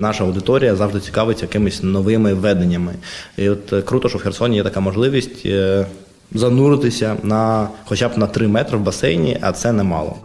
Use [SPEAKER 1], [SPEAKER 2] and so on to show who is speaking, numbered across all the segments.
[SPEAKER 1] Наша аудиторія завжди цікавиться якимись новими веденнями. І от е, круто, що в Херсоні є така можливість е, зануритися на хоча б на 3 метри в басейні, а це немало.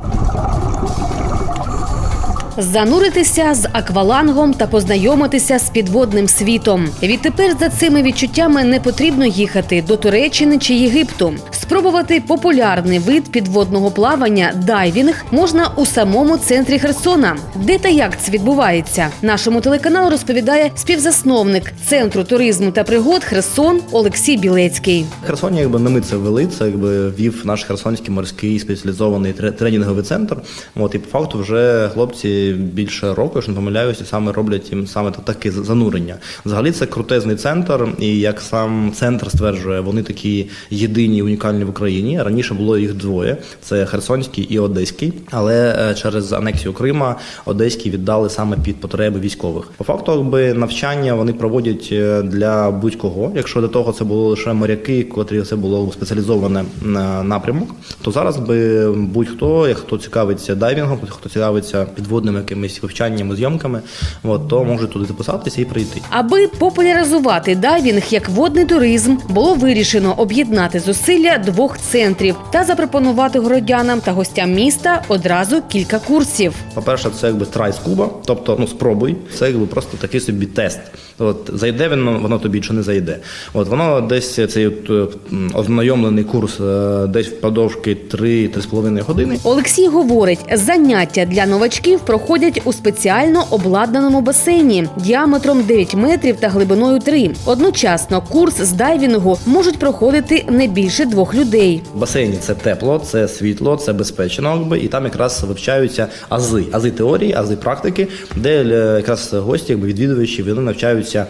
[SPEAKER 2] Зануритися з аквалангом та познайомитися з підводним світом. Відтепер за цими відчуттями не потрібно їхати до Туреччини чи Єгипту. Спробувати популярний вид підводного плавання дайвінг можна у самому центрі Херсона. Де та як це відбувається? Нашому телеканалу розповідає співзасновник центру туризму та пригод Херсон Олексій Білецький.
[SPEAKER 1] В Херсоні, якби не ми це ввели, це якби вів наш Херсонський морський спеціалізований тре- тренінговий центр. От і по факту вже хлопці більше року, якщо не помиляюся, саме роблять їм саме та- таке занурення. Взагалі це крутезний центр, і як сам центр стверджує, вони такі єдині унікальні в Україні. Раніше було їх двоє: це Херсонський і Одеський. Але е, через анексію Крима Одеський віддали саме під потреби військових. По факту, якби навчання вони проводять е, для будь-кого. Якщо до того це було лише моряки, котрі це було спеціалізоване на напрямок, то зараз би будь-хто, як хто цікавиться дайвінгом, хто цікавиться підводними якимись вивчаннями, зйомками, от, то може туди записатися і прийти.
[SPEAKER 2] Аби популяризувати дайвінг як водний туризм, було вирішено об'єднати зусилля двох центрів та запропонувати городянам та гостям міста одразу кілька курсів.
[SPEAKER 1] По-перше, це якби трай скуба, тобто ну спробуй. Це якби просто такий собі тест. От зайде воно, воно тобі чи не зайде. От воно десь цей от, е, ознайомлений курс е, десь впродовж 3-3,5 години.
[SPEAKER 2] Олексій говорить, заняття для новачків проходять у спеціально обладнаному басейні діаметром 9 метрів та глибиною 3. Одночасно курс з дайвінгу можуть проходити не більше двох людей.
[SPEAKER 1] В басейні це тепло, це світло, це безпечно, і там якраз вивчаються ази, ази теорії, ази практики, де е, якраз гості, якби відвідувачі, вони навчаються,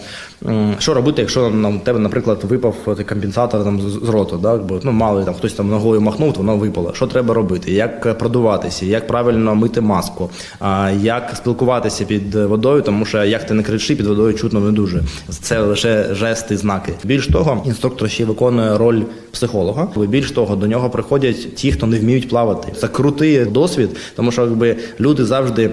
[SPEAKER 1] що робити, якщо на тебе, наприклад, випав компенсатор там з роту, да, якби, ну мало там хтось там ногою махнув, то воно випало. Що треба робити? Як е, продуватися, як правильно мити маску, а, як спілкуватися під водою, тому що як ти не кричи, під водою чутно не дуже. Це лише жести, знаки. Більш того, інструктор ще виконує роль психолога. Більш того, до нього приходять ті, хто не вміють плавати. Це крутий досвід, тому що якби люди завжди.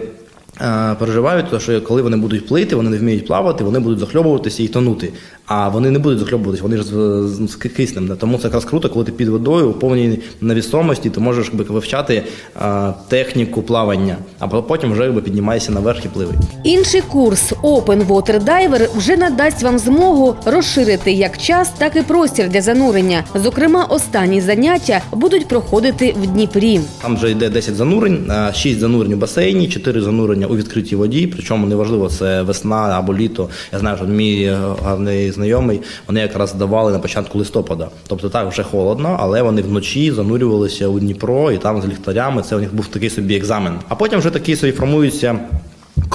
[SPEAKER 1] Е, Переживають, тому що коли вони будуть плити, вони не вміють плавати, вони будуть захльобуватися і тонути. А вони не будуть захльобуватися, вони ж з, з, з киснем. Тому це якраз круто, коли ти під водою у повній невісомості, ти можеш якби, вивчати е, техніку плавання, а потім вже якби, піднімаєшся наверх і пливи.
[SPEAKER 2] Інший курс Open Water Diver вже надасть вам змогу розширити як час, так і простір для занурення. Зокрема, останні заняття будуть проходити в Дніпрі.
[SPEAKER 1] Там вже йде 10 занурень, 6 занурень у басейні, 4 занурення у відкритій воді. Причому неважливо, це весна або літо. Я знаю, що мій е, гарний знайомий вони якраз давали на початку листопада. Тобто так вже холодно, але вони вночі занурювалися у Дніпро і там з ліхтарями. Це у них був такий собі екзамен. А потім вже такий собі формується.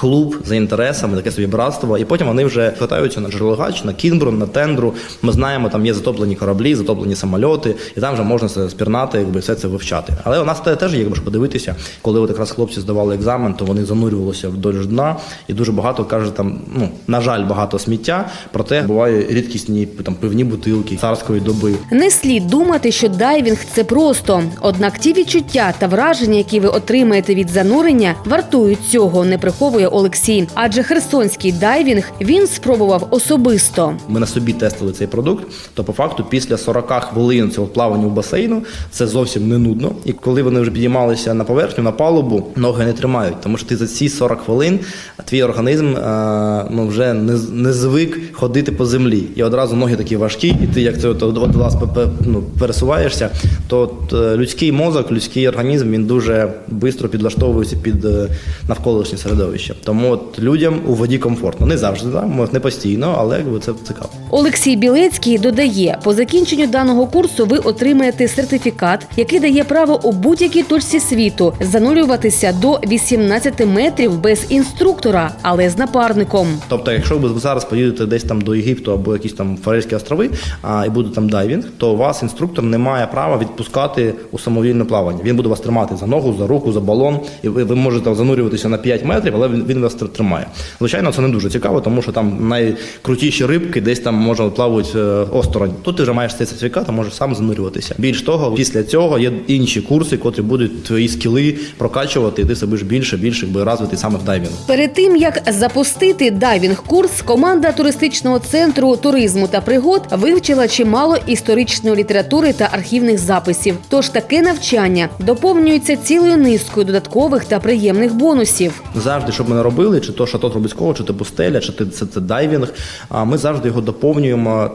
[SPEAKER 1] Клуб за інтересами, таке собі братство, і потім вони вже катаються на Джерелогач, на Кінбру, на тендру. Ми знаємо, там є затоплені кораблі, затоплені самольоти, і там вже можна це спірнати, якби все це вивчати. Але у нас те- теж якби ж подивитися, коли от якраз хлопці здавали екзамен, то вони занурювалися вдоль дна, і дуже багато каже там, ну на жаль, багато сміття. Проте бувають рідкісні там пивні бутилки царської доби.
[SPEAKER 2] Не слід думати, що дайвінг це просто. Однак ті відчуття та враження, які ви отримаєте від занурення, вартують цього, не приховує Олексій. Адже херсонський дайвінг він спробував особисто.
[SPEAKER 1] Ми на собі тестили цей продукт. То по факту після 40 хвилин цього плавання в басейну це зовсім не нудно. І коли вони вже підіймалися на поверхню, на палубу, ноги не тримають, тому що ти за ці 40 хвилин твій організм е, ну вже не, не звик ходити по землі. І одразу ноги такі важкі, і ти як це от, от, от, ну, пересуваєшся, то е, людський мозок, людський організм він дуже швидко підлаштовується під е, навколишнє середовище. Тому от людям у воді комфортно. Не завжди, да? не постійно, але якби це цікаво.
[SPEAKER 2] Олексій Білецький додає, по закінченню даного курсу ви отримаєте сертифікат, який дає право у будь-якій точці світу занурюватися до 18 метрів без інструктора, але з напарником.
[SPEAKER 1] Тобто, якщо ви зараз поїдете десь там до Єгипту або якісь там Фарерські острови, а, і буде там дайвінг, то вас інструктор не має права відпускати у самовільне плавання. Він буде вас тримати за ногу, за руку, за балон, і ви, ви можете занурюватися на 5 метрів, але він, він вас тримає. Звичайно, це не дуже цікаво, тому що там найкрутіші рибки десь там може плавають е, осторонь. Тут ти вже маєш цей сертифікат, а можеш сам занурюватися. Більш того, після цього є інші курси, котрі будуть твої скіли прокачувати, і ти себе ж більше, більше якби розвитий саме в дайвінгу.
[SPEAKER 2] Перед тим як запустити дайвінг-курс, команда туристичного центру туризму та пригод вивчила чимало історичної літератури та архівних записів. Тож таке навчання доповнюється цілою низкою додаткових та приємних бонусів.
[SPEAKER 1] Завжди, що б ми не робили, чи то шато Трубецького, чи то пустеля, чи це, це дайвінг, а ми завжди його доповнюємо.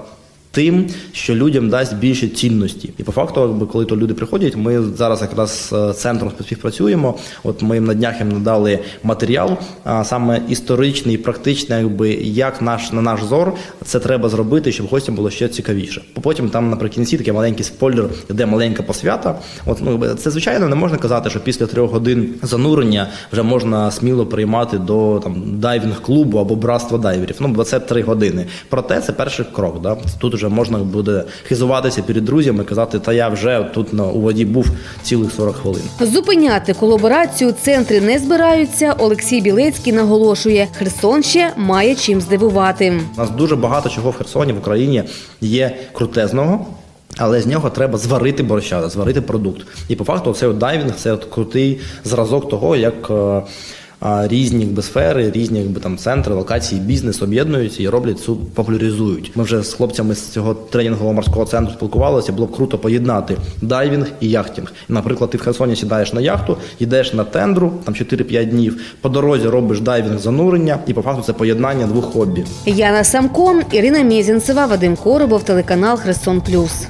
[SPEAKER 1] Тим, що людям дасть більше цінності, і по факту, коли то люди приходять, ми зараз якраз з центром співпрацюємо. От ми їм на днях їм надали матеріал, а саме історичний, і практичний, якби як наш на наш зор це треба зробити, щоб гостям було ще цікавіше. Потім там наприкінці такий маленький спойлер, де маленька посвята. От ну це звичайно не можна казати, що після трьох годин занурення вже можна сміло приймати до там дайвінг клубу або братства дайверів. Ну бо це три години. Проте це перший крок. Да? Тут вже можна буде хизуватися перед друзями, казати, та я вже тут на у воді був цілих 40 хвилин.
[SPEAKER 2] Зупиняти колаборацію центри не збираються. Олексій Білецький наголошує, Херсон ще має чим здивувати.
[SPEAKER 1] У нас дуже багато чого в Херсоні в Україні є крутезного. Але з нього треба зварити борща, зварити продукт. І по факту цей дайвінг це от крутий зразок того, як е, різні якби, сфери, різні якби, там, центри, локації, бізнес об'єднуються і роблять цю популяризують. Ми вже з хлопцями з цього тренінгового морського центру спілкувалися. Було б круто поєднати дайвінг і яхтинг. Наприклад, ти в Херсоні сідаєш на яхту, йдеш на тендру, там 4-5 днів. По дорозі робиш дайвінг занурення, і по факту це поєднання двох хобі.
[SPEAKER 2] Яна Самко, Ірина Мєзінцева, Вадим Коробов, телеканал Херсон Плюс.